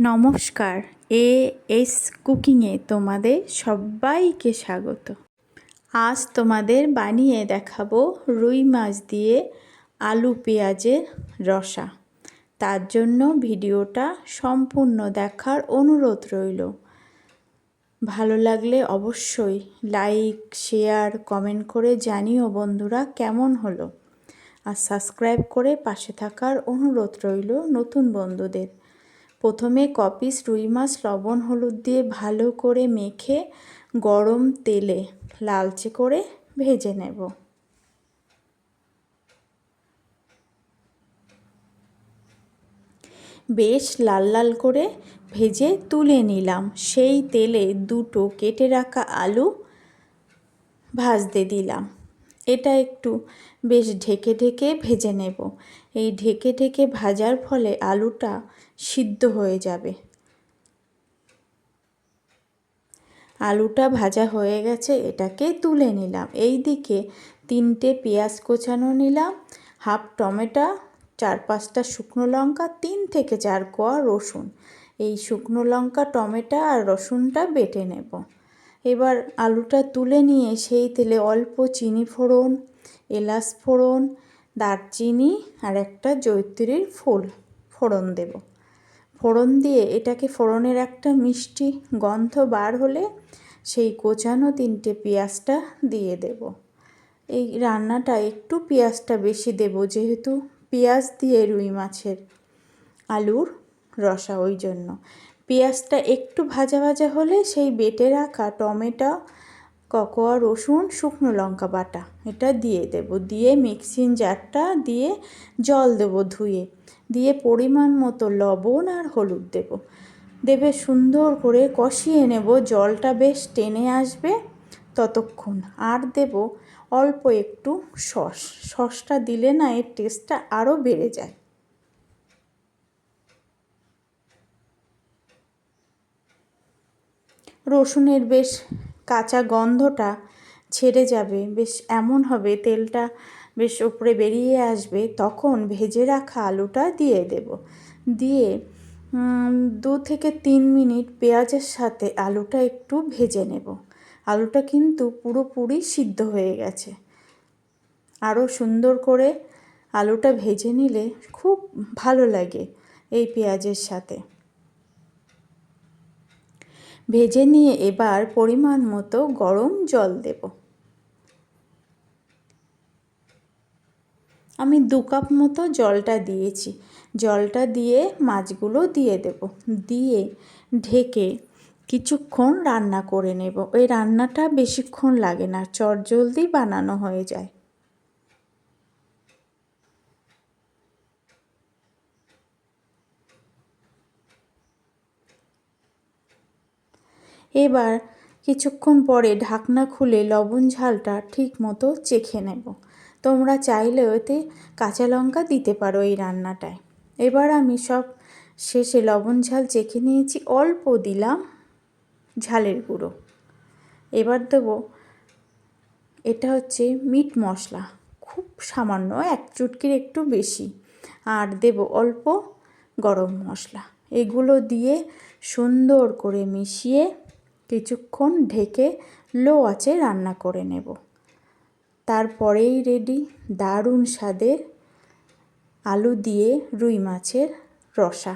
নমস্কার, A S কুকিংয়ে তোমাদের সবাইকে স্বাগত। আজ তোমাদের বানিয়ে দেখাবো রুই মাছ দিয়ে আলু পেঁয়াজের রসা। তার জন্য ভিডিওটা সম্পূর্ণ দেখার অনুরোধ রইল। ভালো লাগলে অবশ্যই লাইক, শেয়ার, কমেন্ট করে জানিও বন্ধুরা কেমন হলো। আর সাবস্ক্রাইব করে পাশে থাকার অনুরোধ রইল নতুন বন্ধুদের। প্রথমে কপিস রুই মাছ লবণ, হলুদ দিয়ে ভালো করে মেখে গরম তেলে লালচে করে ভেজে নেব। বেশ লাল লাল করে ভেজে তুলে নিলাম। সেই তেলে দুটো কেটে রাখা আলু ভাজতে দিলাম। এটা একটু বেশ ঢেকে ঢেকে ভেজে নেব। এই ঢেকে ঢেকে ভাজার ফলে আলুটা সিদ্ধ হয়ে যাবে। আলুটা ভাজা হয়ে গেছে, এটাকে তুলে নিলাম। এই দিকে তিনটে পেঁয়াজ কোচানো নিলাম, হাফ টমেটো, চার পাঁচটা শুকনো লঙ্কা, তিন থেকে চার কোয়া রসুন। এই শুকনো লঙ্কা, টমেটো আর রসুনটা বেটে নেব। এবার আলুটা তুলে নিয়ে সেই তেলে অল্প চিনি ফোড়ন, এলাচ ফোড়ন, দারচিনি আর একটা জৈত্রীর ফুল ফোড়ন দেব। ফোড়ন দিয়ে এটাকে ফোড়নের একটা মিষ্টি গন্ধ বার হলে সেই কোচানো তিনটে পেঁয়াজটা দিয়ে দেব। এই রান্নাটা একটু পেঁয়াজটা বেশি দেব, যেহেতু পেঁয়াজ দিয়ে রুই মাছের আলুর রসা, ওই জন্য। পেঁয়াজটা একটু ভাজা ভাজা হলে সেই বেটে রাখা টমেটো ককোয়া, রসুন, শুকনো লঙ্কা বাটা। এটা দিয়ে দেব। দিয়ে মিক্সিং জারটা দিয়ে জল দেব ধুয়ে। দিয়ে পরিমাণ মতো লবণ আর হলুদ দেব। দেবে সুন্দর করে কষিয়ে নেব। জলটা বেশ টেনে আসবে ততক্ষণ। আর দেব অল্প একটু সস। সসটা দিলে না এর টেস্টটা আরও বেড়ে যায়। রসুনের বেশ কাঁচা গন্ধটা ছেড়ে যাবে। বেশ, এমন হবে তেলটা বেশ উপরে বেরিয়ে আসবে, তখন ভেজে রাখা আলুটা দিয়ে দেব। দিয়ে দু থেকে তিন মিনিট পেঁয়াজের সাথে আলুটা একটু ভেজে নেব। আলুটা কিন্তু পুরোপুরি সিদ্ধ হয়ে গেছে। আরও সুন্দর করে আলুটা ভেজে নিলে খুব ভালো লাগে এই পেঁয়াজের সাথে। ভেজে নিয়ে এবার পরিমাণ মতো গরম জল দেব। আমি দু কাপ মতো জলটা দিয়েছি। জলটা দিয়ে মাছগুলো দিয়ে দেব। দিয়ে ঢেকে কিছুক্ষণ রান্না করে নেব। ওই রান্নাটা বেশিক্ষণ লাগে না, চটজলদি বানানো হয়ে যায়। এবার কিছুক্ষণ পরে ঢাকনা খুলে লবণ ঝালটা ঠিক মতো চেখে নেব। তোমরা চাইলে ওতে কাঁচা লঙ্কা দিতে পারো এই রান্নাটায়। এবার আমি সব শেষে লবণ ঝাল চেখে নিয়েছি, অল্প দিলাম ঝালের গুঁড়ো। এবার দেবো, এটা হচ্ছে মিট মশলা, খুব সামান্য, এক চুটকির একটু বেশি। আর দেব অল্প গরম মশলা। এগুলো দিয়ে সুন্দর করে মিশিয়ে কিছুক্ষণ ঢেকে লো আছে রান্না করে নেব। তারপরেই রেডি দারুণ স্বাদের আলু দিয়ে রুই মাছের রসা।